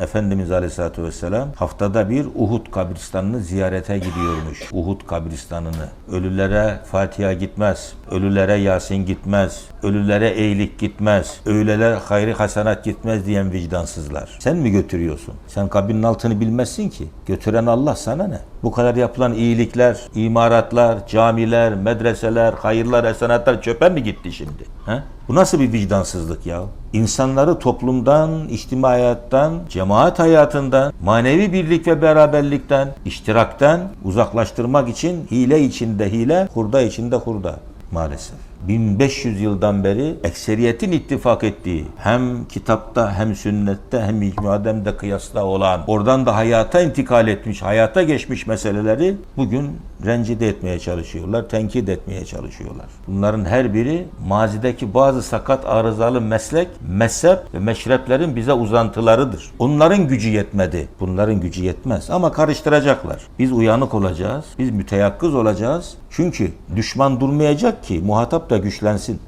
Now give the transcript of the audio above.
Efendimiz Aleyhisselatü Vesselam haftada bir Uhud kabristanını ziyarete gidiyormuş. Uhud kabristanını. Ölülere Fatiha gitmez. Ölülere Yasin gitmez. Ölülere eğilik gitmez. Ölülere hayri hasenat gitmez diyen vicdansızlar. Sen mi götürüyorsun? Sen kabrin altını bilmezsin ki. Götüren Allah sana ne? Bu kadar yapılan iyilikler, imaratlar, camiler, medreseler, hayırlar, hasenatlar çöpe mi gitti şimdi? He? Bu nasıl bir vicdansızlık ya? İnsanları toplumdan, içtimai hayattan, cemaat hayatından, manevi birlik ve beraberlikten, iştirakten uzaklaştırmak için hile içinde hile, hurda içinde hurda maalesef. 1500 yıldan beri ekseriyetin ittifak ettiği hem kitapta hem sünnette hem icmada de kıyasla olan oradan da hayata intikal etmiş, hayata geçmiş meseleleri bugün rencide etmeye çalışıyorlar, tenkit etmeye çalışıyorlar. Bunların her biri mazideki bazı sakat arızalı meslek, mezhep ve meşreplerin bize uzantılarıdır. Onların gücü yetmedi. Bunların gücü yetmez ama karıştıracaklar. Biz uyanık olacağız, biz müteyakkız olacağız. Çünkü düşman durmayacak ki muhatap da güçlensin.